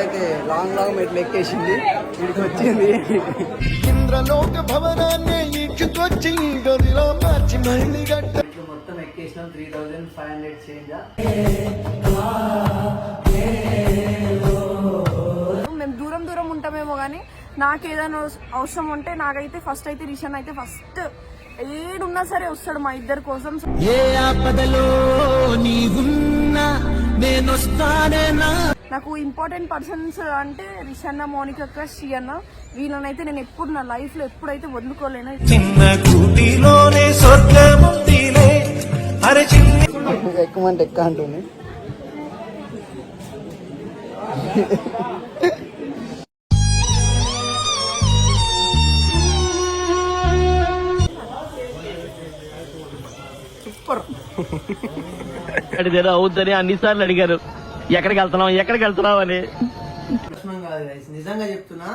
అయితే long long మెట్లు ఎక్కేసింది. ఇక్కడికి వచ్చింది. ఇంద్రలోక భవనాన్ని గదిలో మార్చి మళ్ళీ గట్ట. మొత్తం ఎక్కేసినాం. Three thousand five hundred change మేము దూరం దూరం ఉంటామేమో కానీ నాకు ఏదైనా అవస- అవసరం ఉంటే నాకైతే ఫస్ట్ అయితే రిషన్ అయితే ఫస్ట్ ఏడున్నా సరే వస్తాడు మా ఇద్దరి కోసం. ఏ ఆపదలో నీవున్నా నేనొస్తానేనా నాకు ఇంపార్టెంట్ పర్సన్స్ అంటే రిషన్న మోనిక అక్క శ్రీ అన్న వీళ్ళనైతే నేను ఎప్పుడు నా లైఫ్లో ఎప్పుడైతే వదులుకోలేను. చిన్న కూటిలోనే స్వర్గముందిలే అరే చిన్న ఎక్కుమంటే ఎక్క అంటుంది సూపర్ అడిగారు అవుద్దని అన్నిసార్లు అడిగారు. ఎక్కడికి వెళ్తున్నావు? ఎక్కడికి వెళ్తున్నావు అని. నిజంగా చెప్తున్నా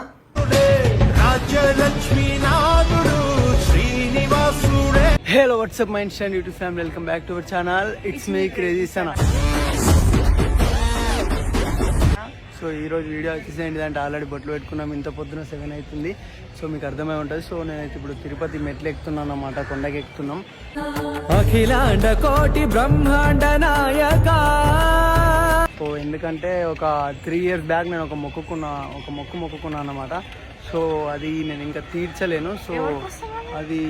hello WhatsApp my instant YouTube family welcome back to our channel it's me crazy Sana so ఈ రోజు వీడియో వచ్చేసి ఏంటిదంటే ఆల్రెడీ బొట్లు పెట్టుకున్నాం. ఇంత పొద్దున సెవెన్ అవుతుంది. సో మీకు అర్థమై ఉంటుంది. సో నేనైతే ఇప్పుడు తిరుపతి మెట్లు ఎక్కుతున్నాను అన్నమాట. కొండకి ఎక్కుతున్నాం. అఖిలాండ కోటి బ్రహ్మాండ నాయక. సో ఎందుకంటే ఒక త్రీ ఇయర్స్ బ్యాక్ నేను ఒక మొక్కుకున్నా ఒక మొక్కు మొక్కుకున్నాను అన్నమాట. సో అది నేను ఇంకా తీర్చలేను. సో అది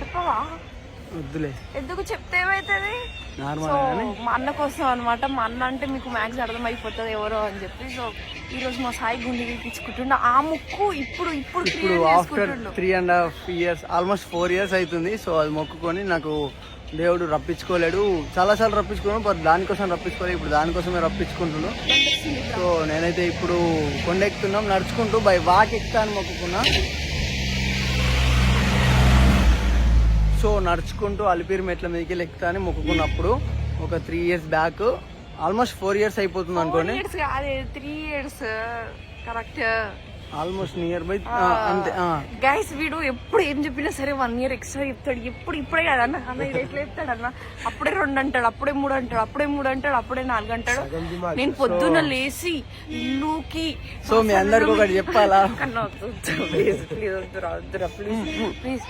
చెప్పవా? వద్దులే. ఎందుకు చెప్తే ఏమైతుంది? సో మా అన్న కోసం అనమాట మా అన్న అంటే మీకు మ్యాథ్స్ అర్థమైపోతుంది ఎవరో అని చెప్పి. సో ఈ రోజు మా సాయి గుండె గీకించుకుంటుండ ఆ ముక్కు ఇప్పుడు ఇప్పుడు ఇప్పుడు after. Three and half years almost four years అవుతుంది సో అది మొక్కుకొని నాకు దేవుడు రప్పించుకోలేడు. చాలాసార్లు రప్పించుకున్నాను బట్ దానికోసం రప్పించుకోలేదు. ఇప్పుడు దానికోసమే రప్పించుకుంటున్నాను. సో నేనైతే ఇప్పుడు కొండ ఎక్కుతున్నాం నడుచుకుంటూ బై వాక్ ఎక్కుతా అని మొక్కుకున్నా. సో నడుచుకుంటూ అలిపిరి మెట్ల మీదకి ఎక్కుతా అని మొక్కుకున్నప్పుడు ఒక three years back almost four years అయిపోతుంది అనుకోండి three years correct almost near by అంతే ఆ. గైస్ వీడు ఎప్పుడు ఏం చెప్పినా సరే వన్ ఇయర్ ఎక్స్ట్రా చెప్తాడు ఎప్పుడు ఇప్పుడే కదా అన్న అన్న ఇది ఎట్లా చెప్తాడు అన్న అప్పుడే రెండు అంటాడు అప్పుడే మూడు అంటాడు అప్పుడే మూడు అంటాడు అప్పుడే నాలుగు అంటాడు నేను పొద్దున్న లేచి ఇల్లుకి సో మీ అందరికి ఒకటి చెప్పాలా ప్లీజ్ ప్లీజ్ వద్దురా వద్దురా ప్లీజ్ ప్లీజ్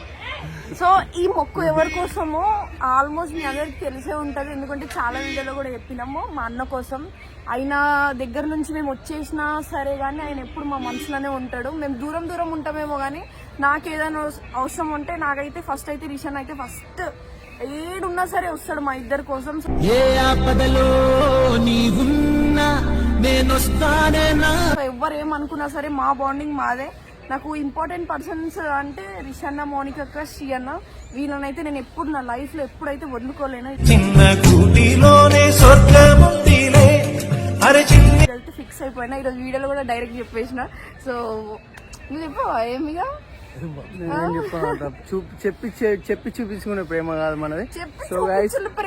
సో ఈ మొక్కు ఎవరి కోసమో ఆల్మోస్ట్ మీ అందరికి తెలిసే ఉంటది. ఎందుకంటే చాలా వీడియోలో కూడా చెప్పినాము మా అన్న కోసం. ఆయన దగ్గర నుంచి మేము వచ్చేసినా సరే కానీ ఆయన ఎప్పుడు మా మనసులోనే ఉంటాడు. మేము దూరం దూరం ఉంటామేమో కానీ నాకు ఏదైనా అవస- అవసరం ఉంటే నాకైతే ఫస్ట్ అయితే రిషన్ అయితే ఫస్ట్ ఏడున్నా సరే వస్తాడు మా ఇద్దరి కోసం. ఏ ఆపదలో ఎవ్వరు ఏమనుకున్నా సరే మా బాండింగ్ మాదే. నాకు ఇంపార్టెంట్ పర్సన్స్ అంటే రిషన్న మోనిక అక్క శ్రీ అన్న. వీళ్ళనైతే నేను ఎప్పుడు నా లైఫ్లో ఎప్పుడైతే వదులుకోలేను ఫిక్స్ అయిపోయినా. ఈరోజు వీడియోలో కూడా డైరెక్ట్ చెప్పేసిన. సో నువ్వు చెప్పవా? ఏమిగా? నేనేం చెప్పాను చూపి చెప్పి చెప్పి చూపించుకునే ప్రేమ కాదు మనది. చెప్పి సో.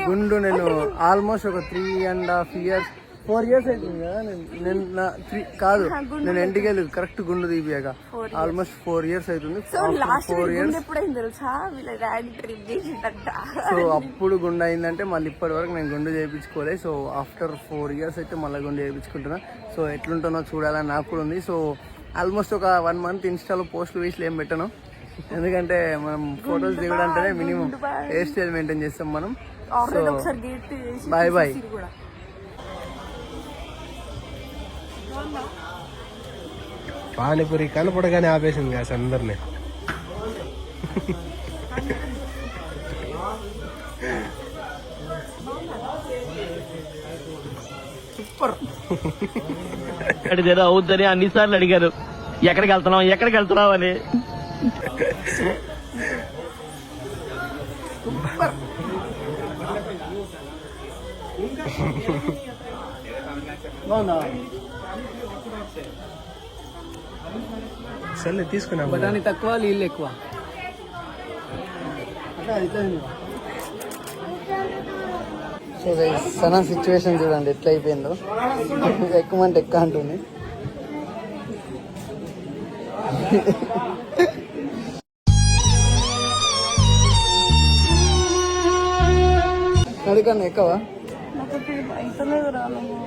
గుండు నేను ఆల్మోస్ట్ ఒక three and half years four years అవుతుంది కదా నేను నేను నా త్రీ కాదు నేను ఇంటికి వెళ్ళి కరెక్ట్ గుండు తీపియాక. ఆల్మోస్ట్ ఫోర్ ఇయర్స్ అవుతుంది. సో లాస్ట్ ఫోర్ ఇయర్స్ ఎప్పుడైంది తెలుసా? వీళ్ళ డాడీ ట్రిప్ చేసిందంట. సో అప్పుడు గుండు అయిందంటే మళ్ళీ ఇప్పటి వరకు నేను గుండు చేయించుకోలేదు సో ఆఫ్టర్ ఫోర్ ఇయర్స్ అయితే మళ్ళీ గుండు చేయించుకుంటున్నా. సో ఎట్లుంటానో చూడాలని నాకు కూడా ఉంది. సో ఆల్మోస్ట్ ఒక వన్ మంత్ ఇన్స్టాలో పోస్టులు వేసి ఏం పెట్టను. ఎందుకంటే మనం ఫొటోస్ దిగడంటేనే మినిమం హెయిర్ స్టైల్ మెయింటైన్ చేస్తాం మనం. ఆల్రెడీ ఒకసారి పానీపూరి కనపడగానే ఆపేసింది కాదు అందరిని. అడిగారు అవుద్దని అన్నిసార్లు అడిగారు. ఎక్కడికి వెళ్తున్నావు ఎక్కడికి వెళ్తున్నావు అని. బాగుందా సర్లే తీసుకున్నాం. బఠానీ తక్కువ నీళ్ళు ఎక్కువ. సో సనా సిచ్యువేషన్ చూడండి ఎట్లా అయిపోయిందో ఎక్కుమంటే ఎక్క అంటుంది. నడికన్నా ఎక్కవా నాకు అయితలేదు రా నువ్వు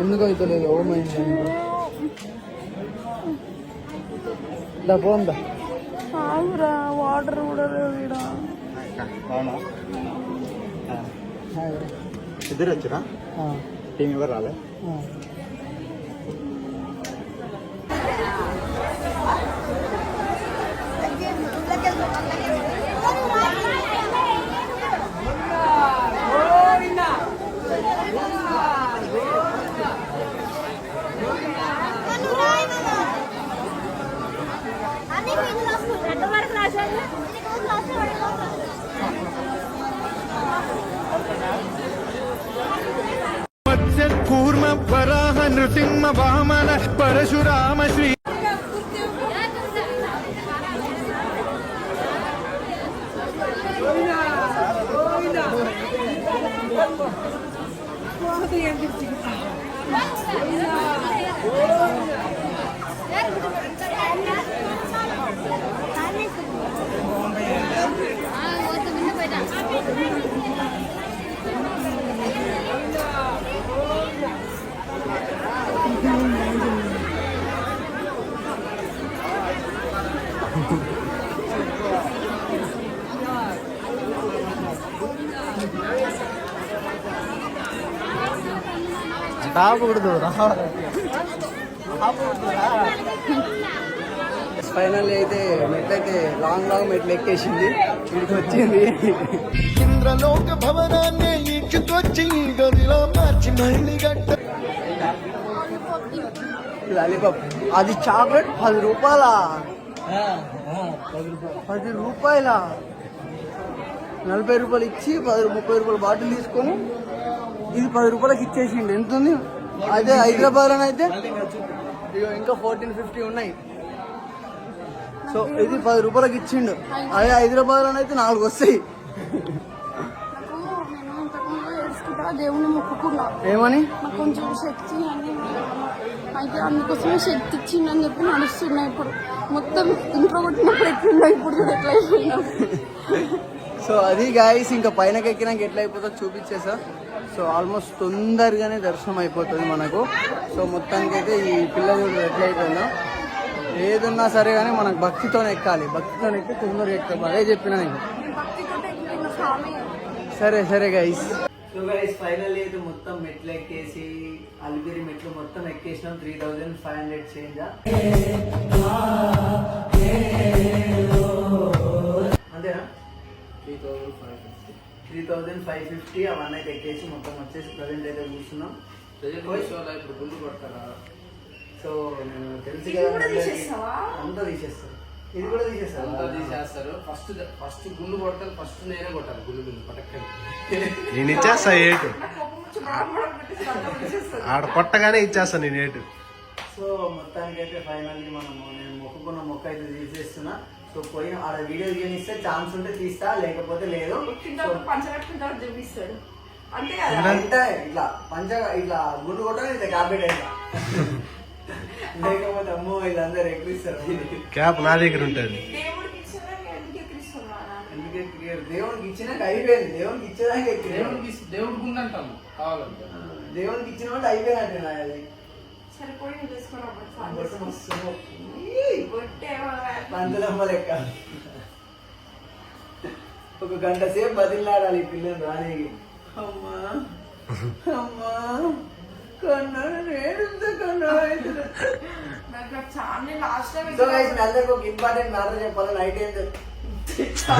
ఎందుకు అవుతలేదు ఓ మైండ్ పోందా? ఆగురా వాటర్ కూడా లేవు ఈడ. ఇద్దరు వచ్చారా? టీం ఎవరు రాలే? వామన పరశురామ శ్రీ ఫైనల్ అయితే మెట్లయితే లాంగ్ లాంగ్ మెట్లు ఎక్కేసింది ఇక్కడికి వచ్చింది ఇంద్రలోక భవనాన్ని ఈడ్చుకొచ్చి గదిలో మార్చి మళ్ళీ గట్ట లాలీపాప్ అది చాక్లెట్ పది రూపాయల? పది రూపాయల. నలభై రూపాయలు ఇచ్చి పది ముప్పై రూపాయల బాటిల్ తీసుకొని ఇది పది రూపాయలకి ఇచ్చేసిండు. ఎంత ఉంది? అదే హైదరాబాద్ అని అయితే ఇంకా ఫోర్టీన్ ఫిఫ్టీ ఉన్నాయి. సో ఇది పది రూపాయలకి ఇచ్చిండు. అదే హైదరాబాద్ అని అయితే నాలుగు వస్తాయి. దేవుని మొక్కుకున్నా. ఏమని? కొంచెం శక్తి అయితే అందుకోసమే శక్తి ఇచ్చిందని చెప్పి నడుస్తున్నా ఇప్పుడు. మొత్తం ఇంట్లో కొట్టినప్పుడు ఎట్లున్నా ఇప్పుడు చూడు ఎట్లా అయిపోయినా? సో అది గాయస్ ఇంకా పైనకి ఎక్కినాక ఎట్లా అయిపోతుందో చూపించేసా. సో ఆల్మోస్ట్ తొందరగానే దర్శనం అయిపోతుంది మనకు. సో మొత్తానికి అయితే ఈ పిల్ల చూడు ఎట్లా అయిపోయిందో ఏదున్నా సరే కానీ మనకు భక్తితోనే ఎక్కాలి. భక్తితో ఎక్కి తొందరగా ఎక్కాలి. అదే చెప్పిన నేను. సరే సరే గైస్ సో గైస్ ఫైనల్ అయితే మొత్తం మెట్లు ఎక్కేసి అలిపిరి మెట్లు మొత్తం ఎక్కేసినాం. Three thousand five hundred change అంతేనా? Three thousand five three thousand five fifty అవన్నీ అయితే ఎక్కేసి మొత్తం వచ్చేసి ప్రజెంట్ అయితే కూర్చున్నాం. ఇప్పుడు గుండు కొడతారా? సో నేను తెలుసు. అంతా తీసేస్తాను ఇది కూడా తీసేస్తాను తీసేస్తారు. ఫస్ట్ ఫస్ట్ గుండు కొడతారు ఫస్ట్ నేనే కొట్టాలి గుండు గుండు పట్టక్కని నేను ఇచ్చేస్తా ఏటు. ఆడ కొట్టగానే ఇచ్చేస్తా నేను ఏటు. సో మొత్తానికి అయితే ఫైనల్లీ మనము నేను మొక్కుకున్న మొక్క అయితే తీసేస్తున్నా. సో పోయిన ఆడ వీడియో తీయనిస్తే ఛాన్స్ ఉంటే తీస్తా లేకపోతే లేదు. పంచగట్టుకుంటారు చూపిస్తాడు. అంతే అంటే ఇట్లా పంచ ఇట్లా గుండు కొట్టని ఇట్లా క్యాబెట్ అయినా లేకపోతే అమ్మో వీళ్ళందరూ ఎక్కిస్తారు క్యాప్ నా దగ్గర ఉంటుంది. దేవునికి ఇచ్చినాక అయిపోయింది. దేవునికి ఇచ్చేదాకా ఎక్కింది దేవుడికి అంటాము కావాలంటే. దేవునికి ఇచ్చిన వాళ్ళు అయిపోయినట్టు నాది అది. సరిపోయి బొట్టు తీసుకురా మస్తు కొట్టేవా పంతులమ్మ లెక్క. ఒక గంట సేపు బదిలాడాలి ఈ పిల్లలు రానికి. అమ్మా అమ్మా కన్నా నేడుందా కన్నా నాకు చాలా లాస్ట్ టైం సో గైస్ మీ అందరికి ఒక ఇంపార్టెంట్ మ్యాటర్ చెప్పాలి. నైట్ ఏంటి సో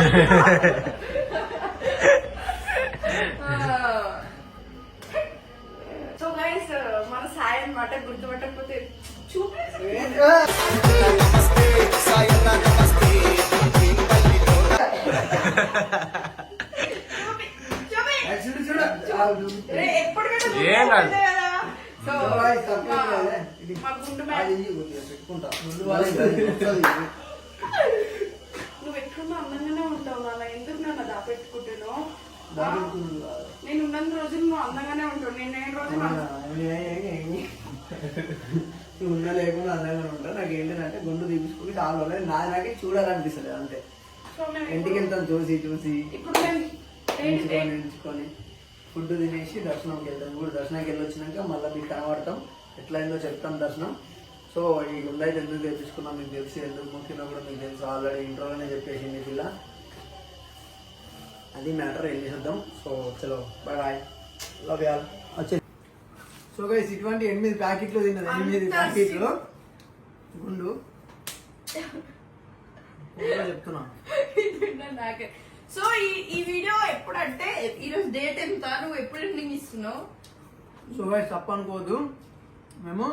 అనమాట గుర్తుపట్టకపోతే ఏం కాదు. సో మా గుండు. నువ్వు ఎట్లున్నా అందంగానే ఉంటావు నాన్న. ఎందుకు నన్ను దాపెట్టుకుంటున్నావు. నేను ఉన్నన్ని రోజులు నువ్వు అందంగానే ఉంటావు. నేను రోజు ఉన్నా లేకుండా అందంగా ఉంటా. నాకు ఏంటంటే గుండు తీపించుకుని చాలా రోజులు నాది నాకే చూడాలనిపిస్తుంది అంతే. ఇంటికి వెళ్తాను చూసి చూసి. ఎంచుకొని ఫుడ్ తినేసి దర్శనంకి వెళ్తాం. కూడా దర్శనానికి వెళ్ళి వచ్చినాక మళ్ళీ మీకు కనబడతాం. ఎట్లయిందో చెప్తాం దర్శనం. సో ఈ గుండె అయితే ఎందుకు తెప్పించుకున్నాం? మీకు తెలిసి ఎందుకు ముఖ్యంగా కూడా మీకు తెలుసు. ఆల్రెడీ ఇంట్రోలోనే చెప్పేసింది పిల్ల. అది మ్యాటర్ ఏం చేద్దాం సో చలో బాయ్ బాయ్. లవ్ యాల్ వచ్చే సో గైస్ ఇటువంటి ఎనిమిది ప్యాకెట్లు తిన్నది ఎనిమిది ప్యాకెట్లు. గుండు. చెప్తున్నా. నాకే. సో ఈ ఈ వీడియో ఎప్పుడంటే ఈరోజు డేట్ ఎంత? నువ్వు ఎప్పుడు ఎండింగ్ ఇస్తున్నావు? సో గైస్ తప్ప అనుకోవద్దు మేము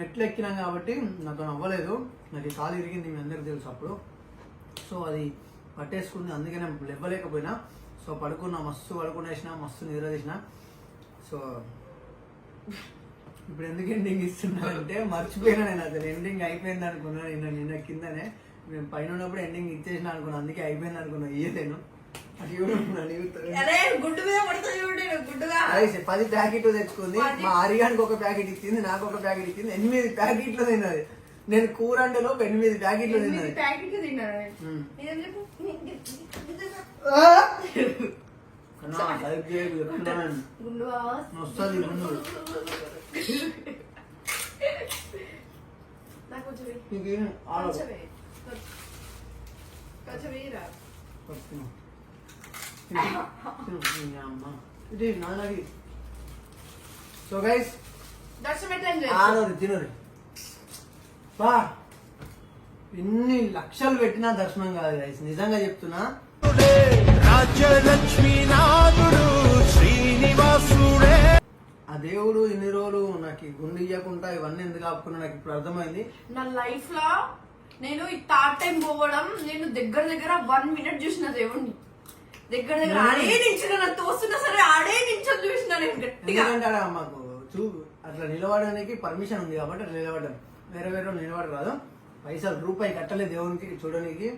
మెట్లు ఎక్కినాం కాబట్టి నాకు అవ్వలేదు నాకు కాలు ఇరిగింది మీ అందరికి తెలుసు అప్పుడు. సో అది పట్టేసుకుంది అందుకే నేను లేవలేకపోయినా. సో పడుకున్నా మస్తు పడుకునేసిన మస్తు నిద్ర చేసిన. సో ఇప్పుడు ఎందుకు ఎండింగ్ ఇస్తున్నా అంటే మర్చిపోయినా నేను అసలు ఎండింగ్ అయిపోయింది అనుకున్నా నిన్న నిన్న కిందనే. మేము పైన ఉన్నప్పుడు ఎండింగ్ ఇచ్చేసిన అనుకున్నా అందుకే అయిపోయింది అనుకున్నా ఇయ్యలేను. పది ప్యాకెట్లు తెచ్చుకుంది. మా ఆర్యానికి ఒక ప్యాకెట్ ఇచ్చింది నాకు ఒక ప్యాకెట్ ఇచ్చింది ఎనిమిది ప్యాకెట్లు తిన్నది. నేను కూర ఎనిమిది ప్యాకెట్లు తిన్నది. ఇదేం సో గైస్ ఆడోరు తినరు బా ఇన్ని లక్షలు పెట్టినా దర్శనం కాదు గైస్ నిజంగా చెప్తున్నా రాజ్యలక్ష్మీనాథుడు శ్రీనివాసుడే. ఆ దేవుడు ఇన్ని రోజులు నాకు ఈ గుండె ఇవ్వకుండా ఇవన్నీ ఎందుకు ఆపుకున్నా నాకు ఇప్పుడు అర్థమైంది. నా లైఫ్లో నేను ఈ థర్డ్ టైం పోవడం నేను దగ్గర దగ్గర వన్ మినిట్ చూసిన దేవుణ్ణి. దగ్గర దగ్గర ఆడే నించిన నా తోస్తున్నా సరే ఆడే నించొని చూసిన నేను గట్టిగా. మాకు చూ అట్లా నిలబడడానికి పర్మిషన్ ఉంది కాబట్టి అట్లా నిలబడ్డాం. వేరే వేరే వాళ్ళు నిలబడ కాదు పైసలు రూపాయి కట్టలే దేవునికి చూడడానికి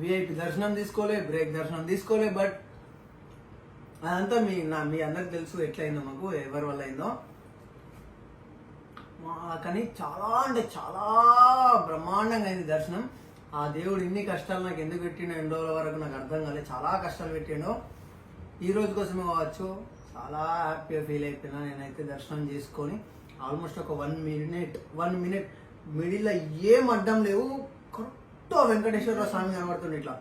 విఐపి దర్శనం తీసుకోలే బ్రేక్ దర్శనం తీసుకోలే బట్ అదంతా మీ నా మీ అందరికి తెలుసు ఎట్లయిందో మాకు ఎవరి వల్ల అయిందో. కానీ చాలా అంటే చాలా బ్రహ్మాండంగా అయింది దర్శనం. ఆ దేవుడు ఇన్ని కష్టాలు నాకు ఎందుకు పెట్టిండో ఎన్ని రోజుల వరకు నాకు అర్థం కాలేదు చాలా కష్టాలు పెట్టిండో. ఈ రోజు కోసమే కావచ్చు చాలా హ్యాపీగా ఫీల్ అయిపోయినా నేనైతే దర్శనం చేసుకొని ఆల్మోస్ట్ ఒక వన్ మినిట్ వన్ మినిట్ మిడిల్లో ఏం అడ్డం లేవు. కరెక్ట్ వెంకటేశ్వర స్వామి కనబడుతుంది ఇట్లా.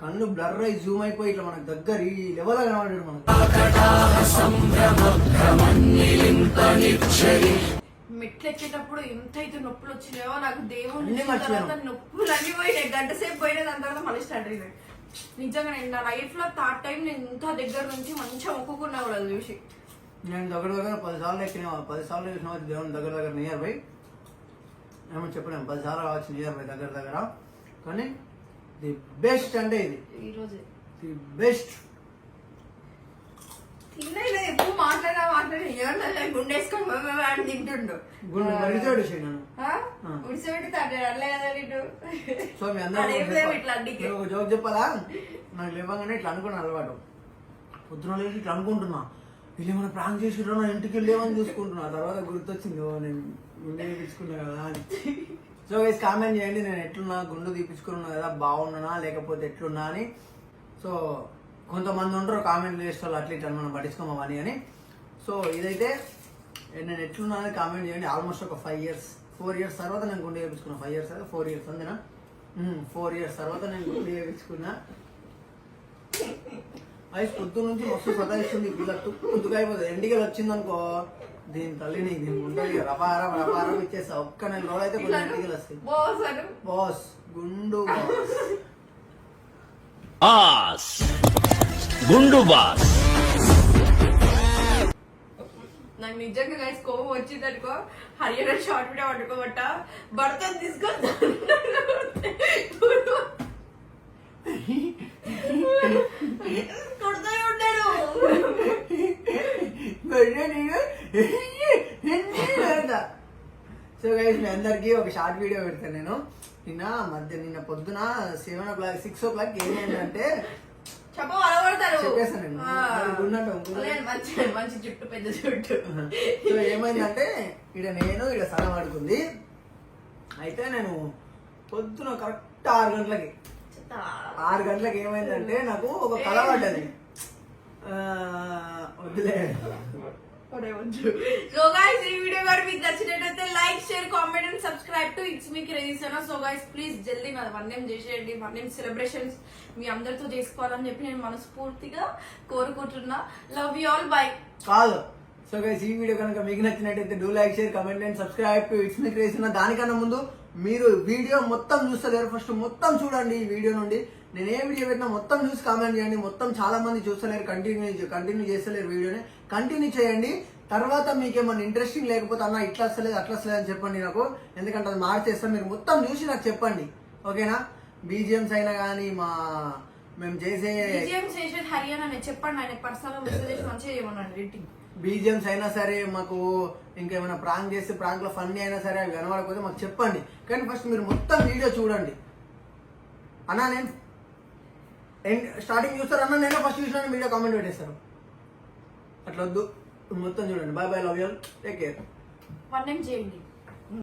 కళ్ళు బ్లర్ అయి జూమ్ అయిపోయి ఇట్లా మనకు దగ్గర ఈ లెవెల్ కనబడాడు మనకు. మెట్లు ఎక్కేటప్పుడు ఎంత అయితే నొప్పులు వచ్చినాయో నాకు దేవుడు. తర్వాత నొప్పులు అన్ని పోయినాయి గంట సేపు పోయినాయి దాని తర్వాత మళ్ళీ స్టార్ట్ అయినాయి నిజంగా నేను నా లైఫ్లో థర్డ్ టైం నేను ఇంత దగ్గర నుంచి మంచిగా మొక్కుకున్నా కూడా చూసి. నేను దగ్గర దగ్గర పది సార్లు ఎక్కిన పది సార్లు చూసిన దేవుని దగ్గర దగ్గర నియర్ బై ఏమో చెప్పలేము పది సార్లు కావచ్చు బై దగ్గర దగ్గర. కానీ ది బెస్ట్ అంటే ఇది. The best. తినలేదు ఎక్కువ మాట్లాడా మాట్లాడి తింటుండు. గుండె మరిచాడు కదా నీటు సో మీ అందరూ ఒక జోక్ చెప్పాలా? నాకు లేవగానే ఇట్లా అలవాటు. పొద్దున లేచి ఇట్లా అనుకుంటున్నా. వీళ్ళు ఏమైనా ప్రాంక్ చేసిర్రో నా ఇంటికి వెళ్ళేమని చూసుకుంటున్నా. తర్వాత గుర్తొచ్చింది నేను తీపించుకున్నా కదా అని. సో వేసి కామెంట్ చేయండి నేను ఎట్లున్నా గుండు తీపించుకున్నా కదా బాగున్నానా లేకపోతే ఎట్లున్నా అని. సో కొంతమంది ఉంటారు కామెంట్ చేస్తారు అట్ల అట్లా ఇట్లా మనం పట్టించుకోమని అని. సో ఇదైతే నేను ఎట్లున్నా అని కామెంట్ చేయండి. ఆల్మోస్ట్ ఒక ఫైవ్ ఇయర్స్ ఫోర్ ఇయర్స్ తర్వాత నేను గుండె చేయించుకున్నా ఫైవ్ ఇయర్స్ ఫోర్ ఇయర్స్ అంతేనా? ఫోర్ ఇయర్స్ తర్వాత నేను గుండె చేయించుకున్నా ఐస్ పొద్దు నుంచి మస్తు సతాయిస్తుంది ఈ పిల్ల. తుక్కు తుక్కు అయిపోతుంది. ఎండికలు వచ్చిందనుకో దీని తల్లిని దీని ఉంటుంది రపారం రపారం ఇచ్చేస్తా. ఒక్క నెల రోజులైతే కొన్ని ఎండికలు వస్తాయి. బోసరు బాస్ గుండు బాస్. బాస్. గుండు బాస్. నాకు నిజంగా గైస్ కోపం వచ్చింది అనుకో హర్యానా షార్ట్ వీడియో పట్టుకోబట్ట భర్త తీసుకొని కొడుతూ ఉంటాడు సో గైస్ మీ అందరికి ఒక షార్ట్ వీడియో పెడతాను నేను. నిన్న మధ్య నిన్న పొద్దున seven o'clock six o'clock ఏమైందంటే అలవడతారు చెప్పేసాను నేను. మంచి మంచి జుట్టు పెద్ద జుట్టు. సో ఏమైందంటే ఇక్కడ నేను ఇక్కడ సగం పడుకుంది. అయితే నేను పొద్దున కరెక్ట్ ఆరు గంటలకి. ఆరు గంటలకు ఏమైందంటే నాకు ఒక కళ పడ్డది. వద్దులే సో గైస్ ఈ వీడియో కూడా మీకు నచ్చినట్టయితే like share comment and subscribe to it's మీకు రేజిస్తాను సో గైస్ ప్లీజ్ జల్దీ నా వన్ నేమ్ చేసేయండి వన్ నేమ్ సెలబ్రేషన్స్ మీ అందరితో చేసుకోవాలని చెప్పి నేను మనస్ఫూర్తిగా కోరుకుంటున్నా. లవ్ యూ ఆల్ బై కాదు. సో గైస్ ఈ వీడియో కనుక మీకు నచ్చినట్టయితే do like share comment and subscribe to it's me క్రేసిన దానికన్నా ముందు మీరు వీడియో మొత్తం చూస్తలేరు ఫస్ట్ మొత్తం చూడండి ఈ వీడియో నుండి. నేను ఏ వీడియో పెట్టినా మొత్తం చూసి కామెంట్ చేయండి. మొత్తం చాలా మంది చూస్తలేరు కంటిన్యూ కంటిన్యూ చేస్తలేరు వీడియోని. కంటిన్యూ చేయండి. తర్వాత మీకు ఏమన్నా ఇంట్రెస్టింగ్ లేకపోతే అన్న ఇట్లా వస్తలేదు అట్లా వస్తలేదు అని చెప్పండి నాకు. ఎందుకంటే అది మార్చేస్తాను మీరు మొత్తం చూసి నాకు చెప్పండి. ఓకేనా? బీజిఎంస్ అయినా కానీ మా మేము చేసే బీజిఎంస్ అయినా సరే మాకు ఇంకేమైనా ప్రాంక్ చేస్తే ప్రాంక్లో ఫన్నీ అయినా సరే అవి కనబడకపోతే మాకు చెప్పండి. కానీ ఫస్ట్ మీరు మొత్తం వీడియో చూడండి. అన్నా నేను స్టార్టింగ్ చూస్తారన్నా నేను ఫస్ట్ చూసిన వీడియో కామెంట్ పెట్టేస్తాను అట్లా వద్దు మొత్తం చూడండి. Bye bye love you take care one name చేయండి.